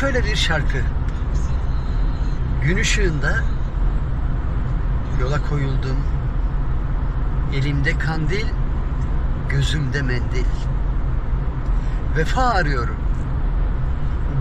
Şöyle bir şarkı. Gün ışığında yola koyuldum. Elimde kandil, gözümde mendil. Vefa arıyorum.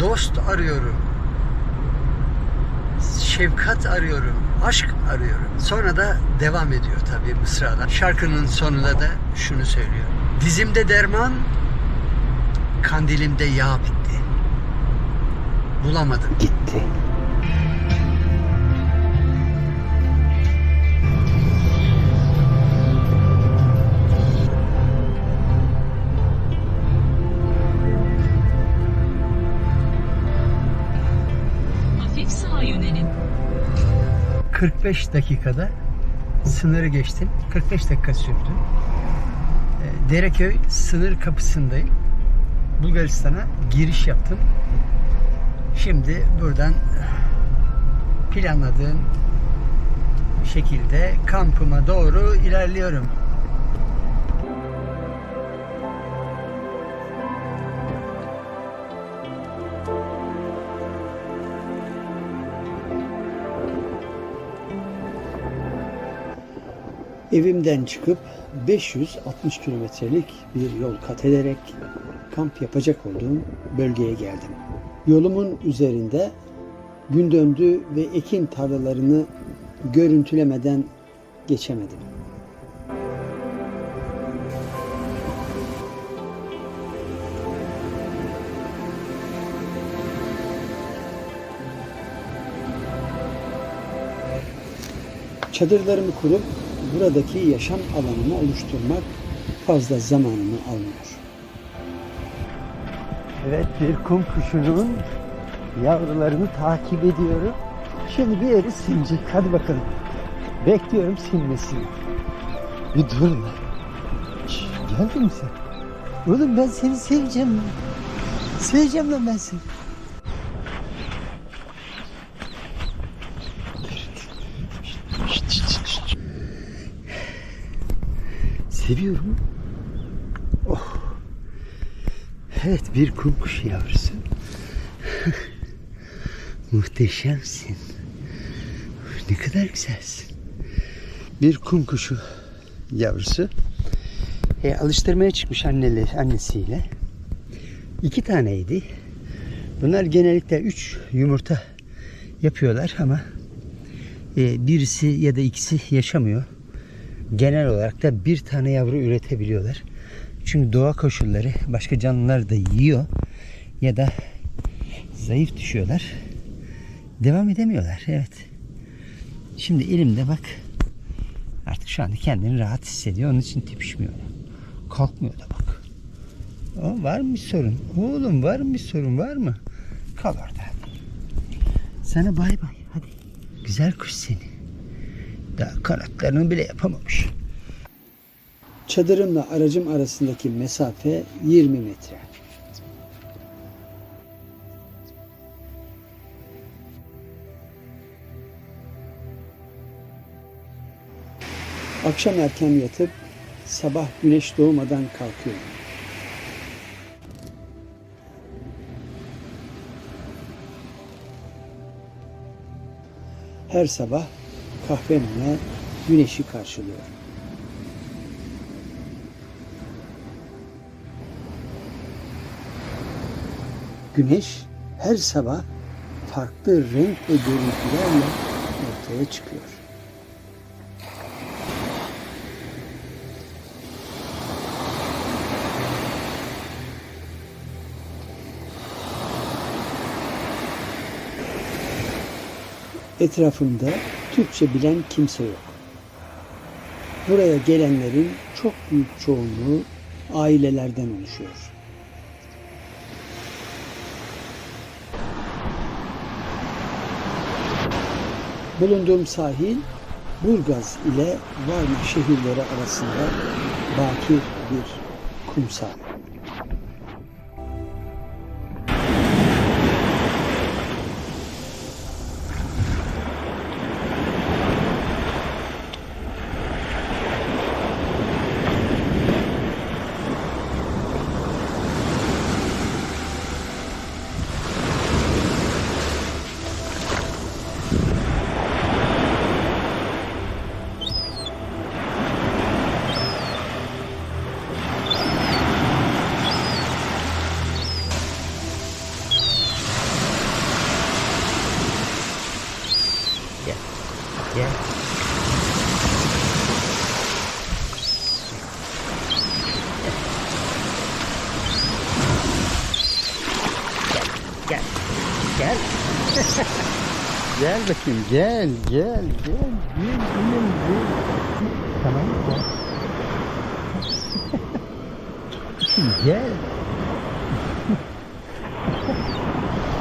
Dost arıyorum. Şefkat arıyorum. Aşk arıyorum. Sonra da devam ediyor tabii mısradan. Şarkının sonunda da şunu söylüyor. Dizimde derman, kandilimde yağ bitti. Bulamadım. Gitti. Hafif sağa yönelin. 45 dakikada sınırı geçtim. 45 dakika sürdü. Ee, Dereköy sınır kapısındayım. Bulgaristan'a giriş yaptım. Şimdi buradan planladığım şekilde kampıma doğru ilerliyorum. Evimden çıkıp 560 kilometrelik bir yol kat ederek kamp yapacak olduğum bölgeye geldim. Yolumun üzerinde gün döndü ve ekin tarlalarını görüntülemeden geçemedim. Çadırlarımı kurup buradaki yaşam alanımı oluşturmak fazla zamanımı almıyor. Evet bir kum kuşunun yavrularını takip ediyorum. Şimdi bir yeri sinecek. Hadi bakalım. Bekliyorum sinmesini. Bir dur lan. Geldin mi sen? Oğlum ben seni seveceğim. Seveceğim lan ben seni. Seviyorum. Evet bir kum kuşu yavrusu. Muhteşemsin. Ne kadar güzelsin. Bir kum kuşu yavrusu. E, alıştırmaya çıkmış anneli, annesiyle. İki taneydi. Bunlar genellikle üç yumurta yapıyorlar ama e, birisi ya da ikisi yaşamıyor genel olarak da bir tane yavru üretebiliyorlar. Çünkü doğa koşulları başka canlılar da yiyor ya da zayıf düşüyorlar. Devam edemiyorlar. Evet. Şimdi elimde bak artık şu anda kendini rahat hissediyor. Onun için tepişmiyor. Kalkmıyor da bak. O, var mı bir sorun? Oğlum var mı bir sorun? Var mı? Kal orada. Sana bay bay. Hadi. Güzel kuş seni. Daha kanatlarını bile yapamamış. Çadırımla aracım arasındaki mesafe 20 metre. Akşam erken yatıp sabah güneş doğmadan kalkıyorum. Her sabah kahvemle güneşi karşılıyorum. Güneş her sabah farklı renk ve görüntülerle ortaya çıkıyor. Etrafımda Türkçe bilen kimse yok. Buraya gelenlerin çok büyük çoğunluğu ailelerden oluşuyor. Bulunduğum sahil Burgaz ile Varna şehirleri arasında bakir bir kumsal. Gel bakayım gel gel gel. Gel gel gel. Tamam gel. gel.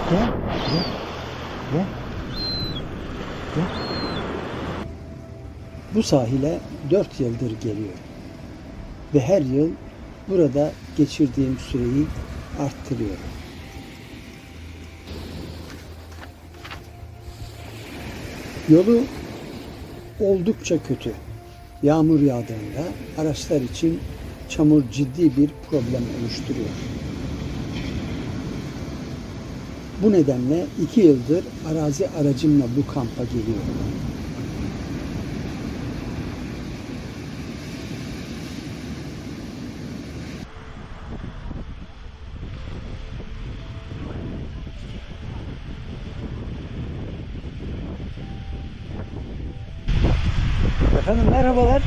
gel gel. Gel. Gel. Bu sahile 4 yıldır geliyorum. Ve her yıl burada geçirdiğim süreyi arttırıyorum. Yolu oldukça kötü. Yağmur yağdığında araçlar için çamur ciddi bir problem oluşturuyor. Bu nedenle iki yıldır arazi aracımla bu kampa geliyorum. Efendim merhabalar.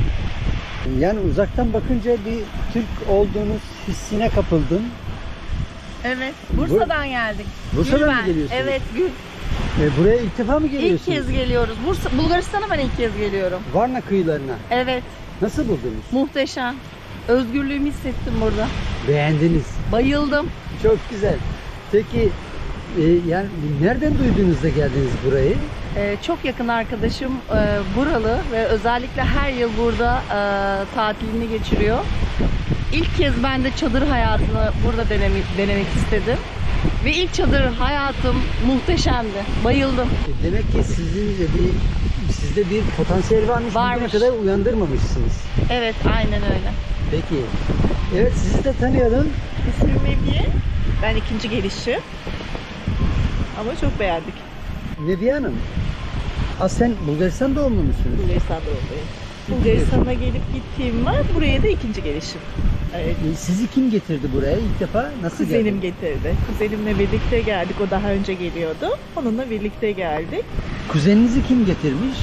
Yani uzaktan bakınca bir Türk olduğunuz hissine kapıldım. Evet, Bursa'dan geldik. Bursa'dan mı geliyorsunuz? Evet, Gül. E, buraya ilk defa mı İlk geliyorsunuz? kez geliyoruz. Bursa, Bulgaristan'a ben ilk kez geliyorum. Varna kıyılarına. Evet, Nasıl buldunuz? muhteşem. Özgürlüğümü hissettim burada. Beğendiniz. Bayıldım. Çok güzel. Peki e, yani nereden duydunuz da geldiniz burayı? Ee, çok yakın arkadaşım e, buralı ve özellikle her yıl burada e, tatilini geçiriyor. İlk kez ben de çadır hayatını burada denemek, denemek istedim. Ve ilk çadır hayatım muhteşemdi. Bayıldım. E, demek ki sizin de bir sizde bir potansiyel varmış. Bugüne Varmış. kadar uyandırmamışsınız. Evet, aynen öyle. Peki. Evet sizi de tanıyalım. İsmim Meviye. Ben ikinci gelişim. Ama çok beğendik. Nebiye Hanım. Aslen Bulgaristan doğumlu musunuz? Bulgaristan'da oradayım. Bulgaristan'a gelip gittiğim var. Buraya da ikinci gelişim. Evet. E, Sizi kim getirdi buraya ilk defa? Nasıl Kuzenim geldiniz? getirdi. Kuzenimle birlikte geldik. O daha önce geliyordu. Onunla birlikte geldik. Kuzeninizi kim getirmiş?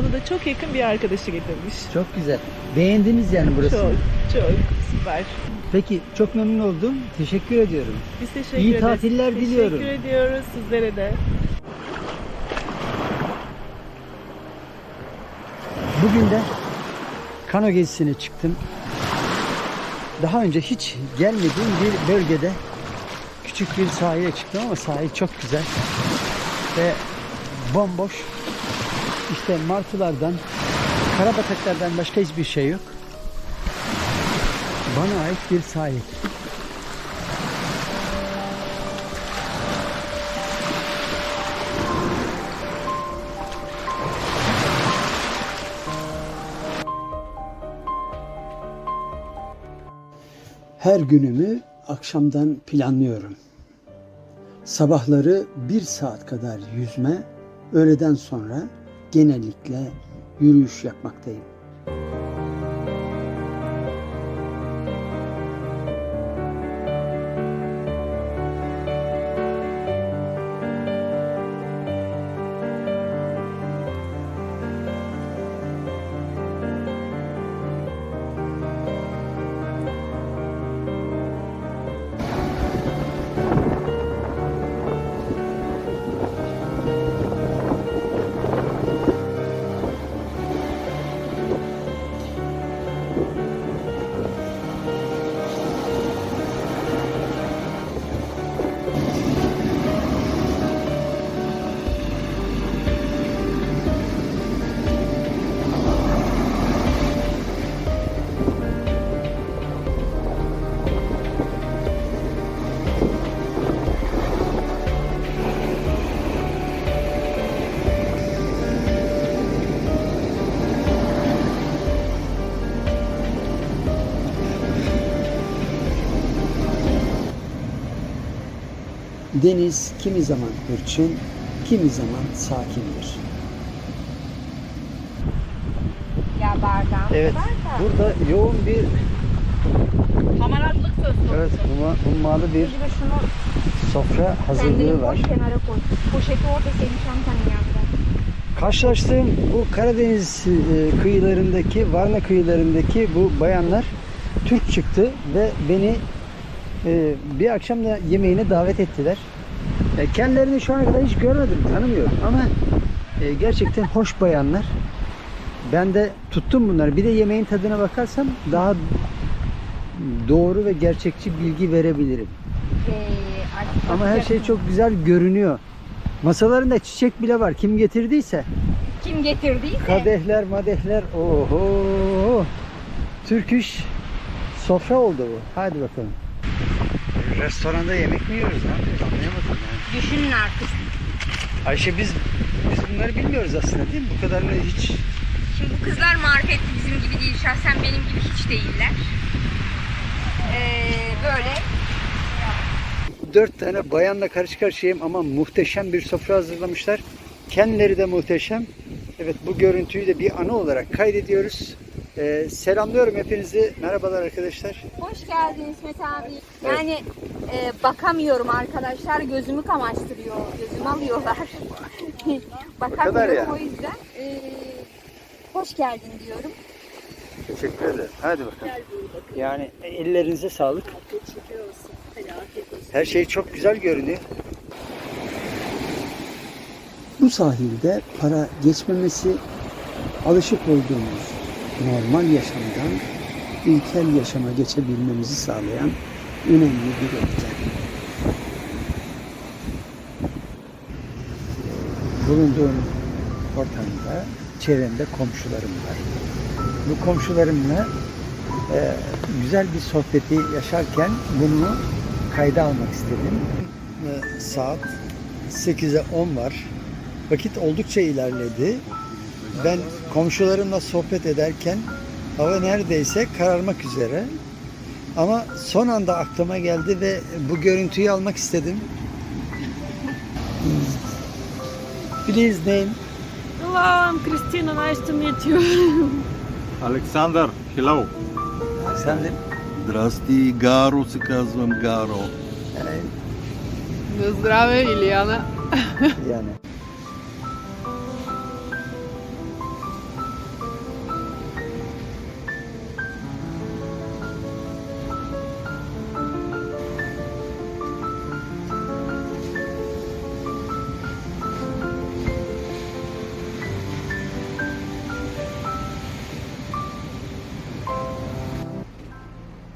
Onu da çok yakın bir arkadaşı getirmiş. Çok güzel. Beğendiniz yani burası. Çok, çok süper. Peki çok memnun oldum. Teşekkür ediyorum. Biz teşekkür İyi ederiz. tatiller diliyorum. Teşekkür ediyoruz sizlere de. Bugün de kano gezisine çıktım. Daha önce hiç gelmediğim bir bölgede küçük bir sahile çıktım ama sahil çok güzel ve bomboş. İşte martılardan, karabataklardan başka hiçbir şey yok. Bana ait bir sahil. Her günümü akşamdan planlıyorum. Sabahları bir saat kadar yüzme, öğleden sonra genellikle yürüyüş yapmaktayım. Deniz kimi zaman hırçın, kimi zaman sakindir. Ya bardağı. Evet, burada yoğun bir Hamaratlık söz konusu. evet humma, hummalı bir Bir de şunu sofra hazırlığı kendini var. boş kenara koy. Poşeti orada senin çantanın yanında. Karşılaştığım bu Karadeniz e, kıyılarındaki, Varna kıyılarındaki bu bayanlar Türk çıktı ve beni e, bir akşam da yemeğine davet ettiler. E, kendilerini şu ana kadar hiç görmedim, tanımıyorum ama e, gerçekten hoş bayanlar. Ben de tuttum bunları. Bir de yemeğin tadına bakarsam daha doğru ve gerçekçi bilgi verebilirim. Ee, artık Ama her şey çok güzel görünüyor. Masalarında çiçek bile var. Kim getirdiyse. kim getirdiyse. Kadehler, madehler. Oho. Türk iş sofra oldu bu. Hadi bakalım. Restoranda yemek mi yiyoruz? Ne yapıyoruz? Düşünün artık. Ayşe biz biz bunları bilmiyoruz aslında değil mi? Bu kadarını hiç Şimdi bu kızlar marifetli bizim gibi değil. Şahsen benim gibi hiç değiller. Ee, böyle dört tane bayanla karşı karşıyayım ama muhteşem bir sofra hazırlamışlar. Kendileri de muhteşem. Evet bu görüntüyü de bir anı olarak kaydediyoruz. Ee, selamlıyorum hepinizi. Merhabalar arkadaşlar. Hoş geldin İsmet abi. Yani e, bakamıyorum arkadaşlar. Gözümü kamaştırıyor. Gözümü alıyorlar. bakamıyorum kadar ya. o yüzden. e, hoş geldin diyorum. Teşekkür ederim. Hadi bakalım. Yani ellerinize sağlık. Her şey çok güzel görünüyor. Bu sahilde para geçmemesi alışık olduğumuz normal yaşamdan ilkel yaşama geçebilmemizi sağlayan önemli bir etken. Bulunduğum ortamda çevremde komşularım var. Bu komşularımla e, güzel bir sohbeti yaşarken bunu kayda almak istedim. Saat 8'e 10 var. Vakit oldukça ilerledi Ben komşularımla sohbet ederken hava neredeyse kararmak üzere. Ama son anda aklıma geldi ve bu görüntüyü almak istedim. Please name. Hello, I'm Christina. Nice to meet you. Александър, hello. Sen de Здрасти, Гаро се казвам Гаро. yani, На здраве, Илияна. yani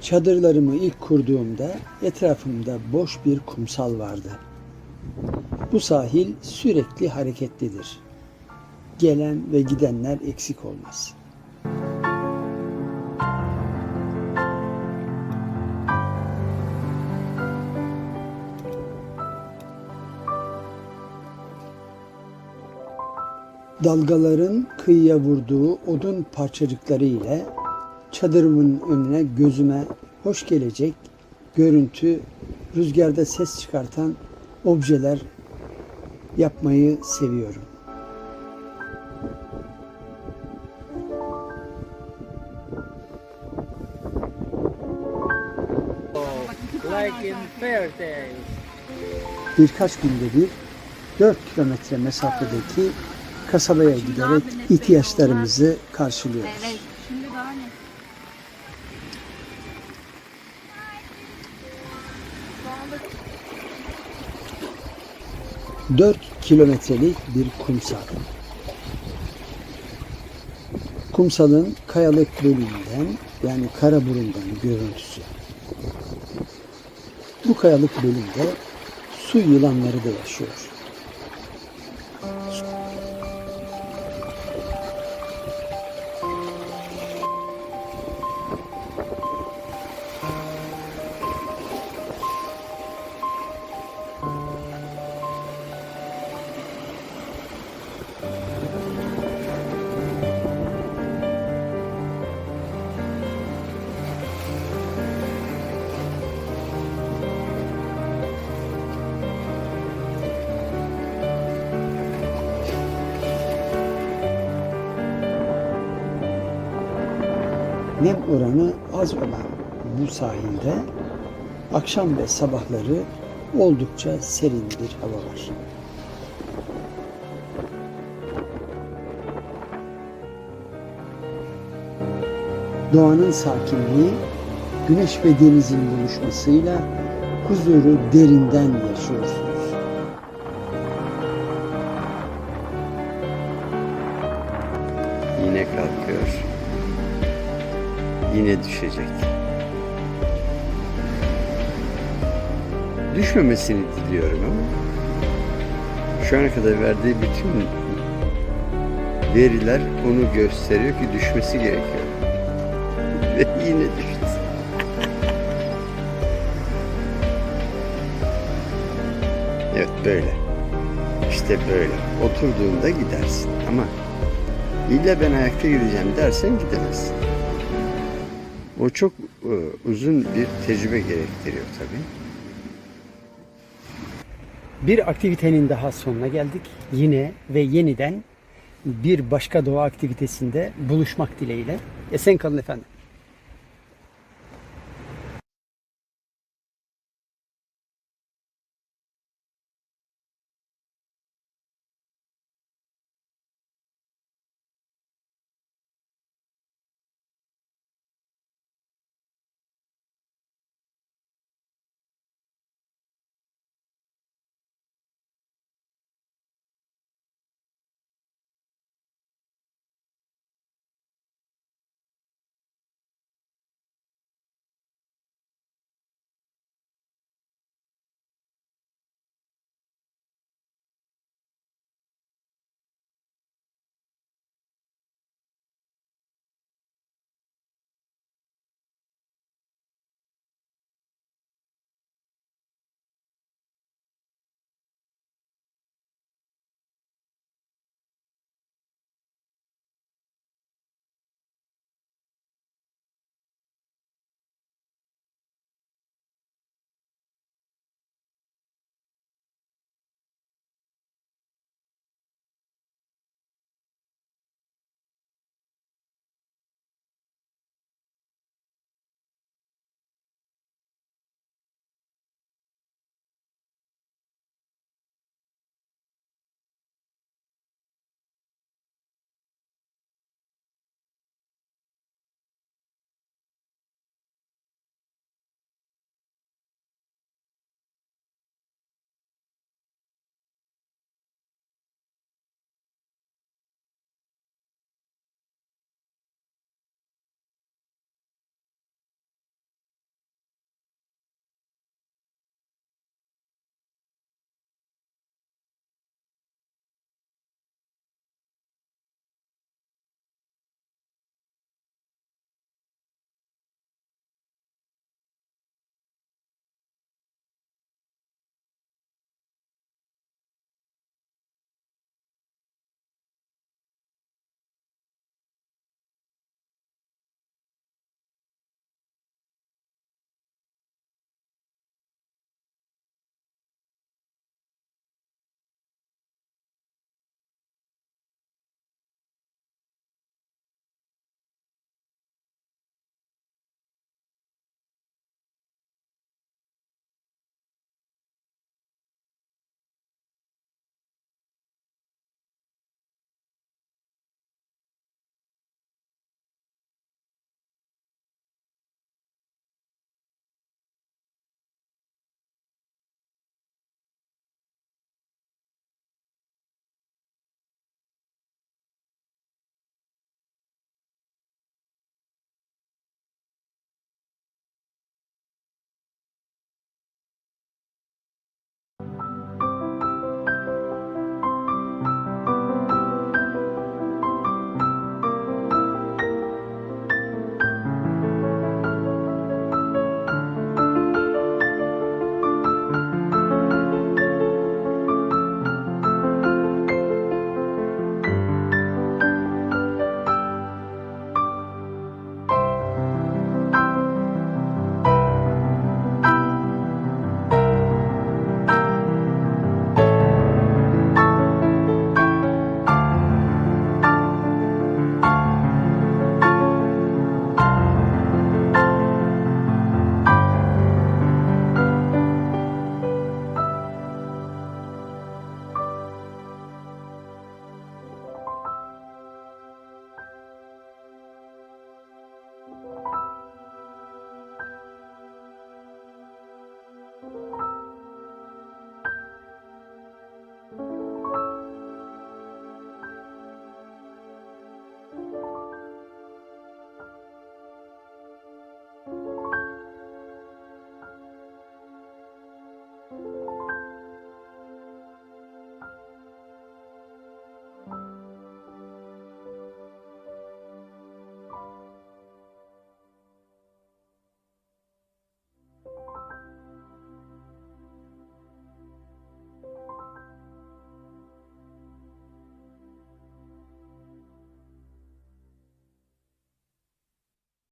Çadırlarımı ilk kurduğumda etrafımda boş bir kumsal vardı. Bu sahil sürekli hareketlidir. Gelen ve gidenler eksik olmaz. Dalgaların kıyıya vurduğu odun parçacıkları ile çadırımın önüne gözüme hoş gelecek görüntü, rüzgarda ses çıkartan objeler yapmayı seviyorum. Birkaç günde bir 4 kilometre mesafedeki kasabaya giderek ihtiyaçlarımızı karşılıyoruz. Dört kilometrelik bir kumsal. Kumsalın kayalık bölümünden yani Karaburun'dan görüntüsü. Bu kayalık bölümde su yılanları da yaşıyor. Nem oranı az olan bu sahilde akşam ve sabahları oldukça serin bir hava var. Doğanın sakinliği, güneş ve denizin buluşmasıyla huzuru derinden yaşıyorsunuz. Yine düşecek. Düşmemesini diliyorum ama şu ana kadar verdiği bütün veriler onu gösteriyor ki düşmesi gerekiyor. Ve yine düştü. Evet böyle. İşte böyle. Oturduğunda gidersin ama illa ben ayakta gideceğim dersen gidemezsin. O çok e, uzun bir tecrübe gerektiriyor tabii. Bir aktivitenin daha sonuna geldik. Yine ve yeniden bir başka doğa aktivitesinde buluşmak dileğiyle. Esen kalın efendim.